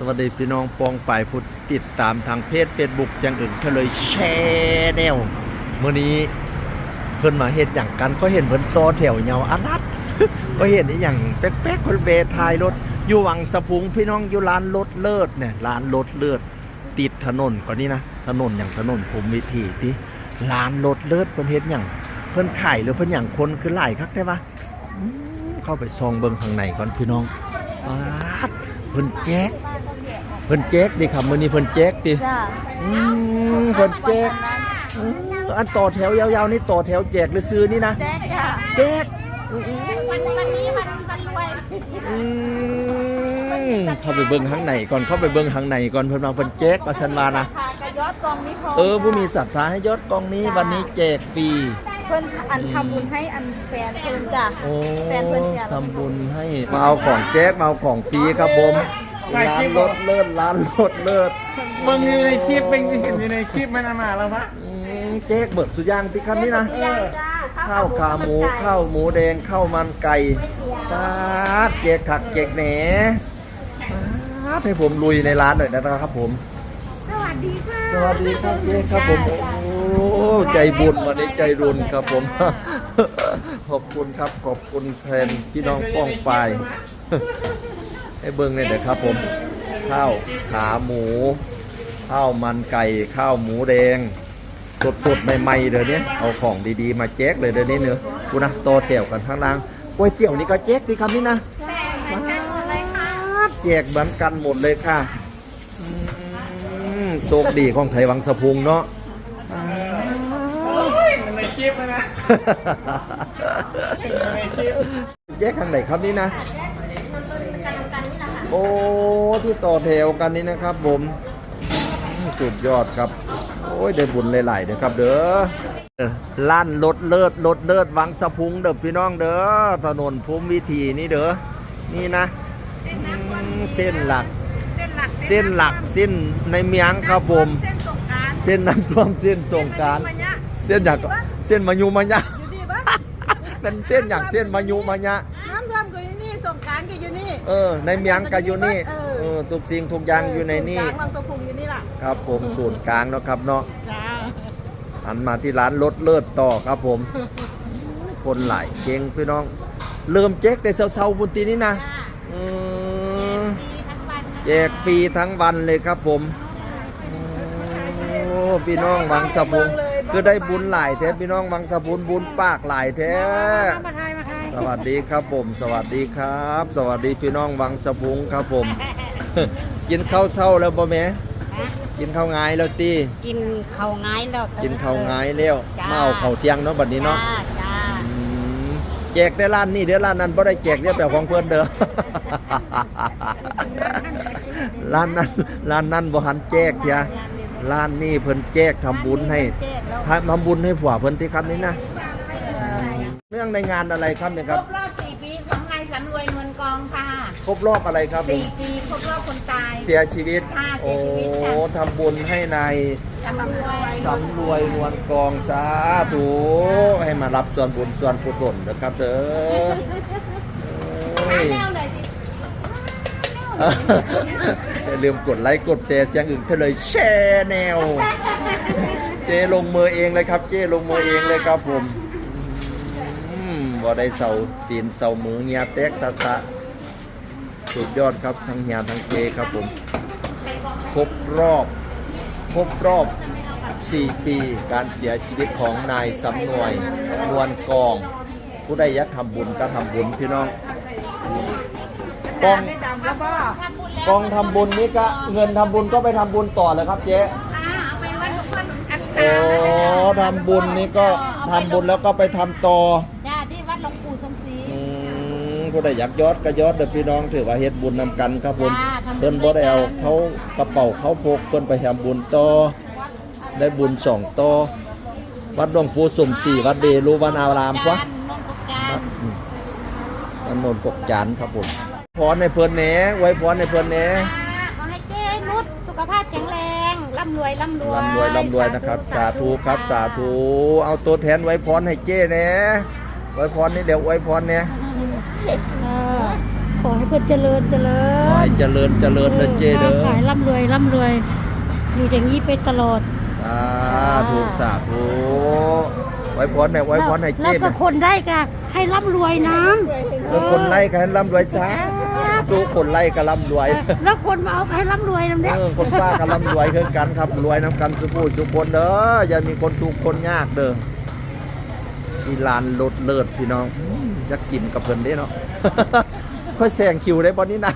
สวัสดีพี่น้องปองฝ่ายผู้ติดตามทางเพจ Facebook เสียงอื่นก็เลยแชร์แนวมื้อนี้เพิ่นมาเฮ็ดอย่างกันก็เห็นเพิ่นต่อแถวยาอันัดก็เห็นอีหยังแป๊กๆคนเวทายรถอยู่วังสะพุงพี่น้องอยู่ร้านรถเลิศเนี่ยร้านรถเลิศติดถนนก่อนนี้นะถนนอย่างถนนภูมิวิถีที่ร้านรถเลิศเพิ่นเฮ็ดหยังเพิ่นขายหรือเพิ่นหยังคนคือหลายคักได้ปะเข้าไปซองเบิ่งข้างในก่อนพี่น้องปาดเพิ่นแจก เพิ่นแจกดิครับมื้อนี้เพิ่นแจกดิจ้าอืมเพิ่นแจกอืมอันต่อแถวยาวๆนี่ต่อแถวแจกหรือซื้อนี่นะแจ๊กจ้าแจกอืมวันวันนี้วันวันรวย อืมเข้าไปเบิ่งข้างในก่อนเข้าไปเบิ่งข้างในก่อนเพิ่นมาเพิ่นแจกว่าซั่นว่านะค่ะกระยอดกองนี้พอเออผู้มีศรัทธาให้ยอดกองนี้วันนี้แจกฟรี เพิ่นอันทำบุญให้อันแฟนเพิ่นจ้ะ โอ้แฟนเพิ่นเสีย ทำบุญให้มาเอาของแจกมาเอาของฟรีครับผม ร้านรถเลิศร้านรถเลิศมึงอยู่ในคลิปเป็นเห็นอยู่ในคลิปมันเอามาแล้วพะอืมแจกเบิดสุดอยางที่คันนี้นะย่างจ้าข้าวขาหมูข้าวหมูแดงข้าวมันไก่ปาดเจกขักเจกแหนปาดให้ผมลุยในร้านหน่อยนะครับผม สวัสดีค่ะสวัสดีครับเจครับผมโอ้ใจบุญวันนี้ใจรุนครับผม ขอบคุณครับขอบคุณแทนพี่น้องป้องปาย ให้เบิ้งเลยนะครับผมข้าวขาหมู ข้าวมันไก่ข้าวหมูแดง สดๆใหม่ๆเดี๋ยวนี้เอาของดีๆ มาแจกเลยเดี๋ยวนี้เนอะกูนะโตอแถวกันข้างล่างก๋วยเตี๋ยวนี่ก็แจกดีครับนี่นะแจ๊กแจ๊กอะไรคะแจกเหมือนกันหมดเลยค่ะอืมโชคดีของไทยวังสะพุงเนาะมันในคลิปมันนะในคลิปแยกทางไหนครับนี่นะ โอ้ที่ต่อแถวกันนี่นะครับผมอืมสุดยอดครับ โอ้ยได้บุญหลายๆเด้อครับ เด้อเออลั่นรถเลิศรถเลิศวังสะพุงเด้อพี่น้องเด้อถนนภูมิวิถีนี่เด้อนี่นะอืมเส้นหลักเส้นหลัก เส้นหลักเส้นในเมียงครับผมเส้นสงกรารเส้นน้ำท่วมเส้นสงกรารมันเนี่ยเส้นอย่างเส้นมายุมายะอยู่ดีปะเป็นเส้นอย่างเส้นมายุมายะ เออ ในเมียงก็อยู่นี่เออเออทุกสิ่งทุกอย่างอยู่ในนี่ศูย์กลางวังสะพุงอยู่นี่ล่ะครับผมศูนย์กลางเนาะครับเนาะจ้าหันมาที่ร้านรถเลิศต่อครับผม คนหลายเก่งพี่น้อง เริ่มแจกแต่เช้าๆบุญตีนี่นะเออแจกฟรีทั้งวันเลยครับผมโอ้พี่น้องวังสะพุงคือได้บุญหลายแท้พี่น้องวังสะพุงบุญปากหลายแท้ มาไทยมาไทยส วัสดีครับผม สวัสดีครับ สวัสดีพี่น้องวังสะพุงครับผม กินข้าวเช้าแล้วบ่แม่กินข้าวงายแล้วตีกินข้าวงายแล้วกินข้าวงายแล้วจ้ามาเอาข้าวเที่ยงเนาะบัดนี้เนาะจ้าจ้าอืมแจกแต่ร้านนี้เด้อร้านนั้นบ่ได้แจกเด้อแบบของเพิ่นเด้อร้านนั้นร้านนั้นบ่หันแจกเถียร้านนี้เพิ่นแจกทำบุญให้เจ๊แล้วทำบุญให้ผัวเพิ่นที่ครับนี่นะ เรื่องในงานอะไรครับเนี่ยคครรับ บรอบสี่ปีของนายสำรวยเงินกองค่ะครบรอบอะไรครับผมสี่ปีครบรอบคนตาย เสียชีวิต ค่ะเสีโอ้ยชีวิตค่ะ ทำบุญให้นายสำรวยสำรวยนวลกองสาธุให้มารับส่วนบุญส่วนกุศลนะครับเด้อโอ้ย แนวเลยสิอย่าลืมกดไลค์กดแชร์เสียงอื่นเพื่อเลยแชร์แนว เจลงมือเองเลยครับ เจลงมือเองเลยครับผม อืมบ่ได้เสาตีนเสามือเงียแตกตะตะสุดยอดครับทั้งเฮียทั้งเจครับผมครบรอบครบรอบ 4 ปีการเสียชีวิตของนายสำนวยนวลกอง ผู้ใดอยากทำบุญก็ทำบุญพี่น้องกองกองทำบุญนี่ก็เงินทำบุญก็ไปทำบุญต่อเลยครับเจ้โอ้ทำบุญนี่ก็ทำบุญแล้วก็ไปทำต่อ ผู้ใดอยากยอดก็ยอดเด้อพี่น้องถือว่าเฮ็ดบุญนำกันครับผมจ้าทำบุญเพิ่นบ่ได้เอาเขากระเป๋าเขาพกเพิ่นไปทำบุญต่อได้บุญสองต่อวัดหลวงปู่สมศรีวัดเดรูวนารามกว่าจานนนกจานอืมอันนนกกจานครับผมพรในเพิ่นแหน่ไว้พรในเพิ่นแหน่ขอให้เจ้นุชสุขภาพแข็งแรงร่ำรวยร่ำรวยร่ำรวยร่ำรวยนะครับ สาธุครับ สาธุ เอาตัวแทนไว้พรให้เจ้แหน่ไว้พรนี่เดี๋ยวไว้พรเนี่ย เออขอให้เพื่อนเจริญเจริขอญให้เจริญเจริญนะเจเด้อค้าขายร่ำรวยร่ำรวยอยู่อย่างนี้ไปตลอดสาธุสาธุไว้พรให้ไว้พรให้เจแล้วก็นะคนได้ก็ให้ร่ำรวยนะเออคนไล่กันร่ำรวยสาธุคนไล่ก็ร่ำรวยเออแล้วคนมาเอาให้ร่ำรวยนำเนี่ย เออคนป้าก็ร่ำรวยคือกันครับรวยน้ำกันสุผู้สุคนเด้ออย่ามีคนทุกข์คนยากเด้อ มีลานลดเลิศพี่น้องยักษ์สิมกับเพิ่นได้เนาะค่อยแซงคิวได้บอนนี้นะ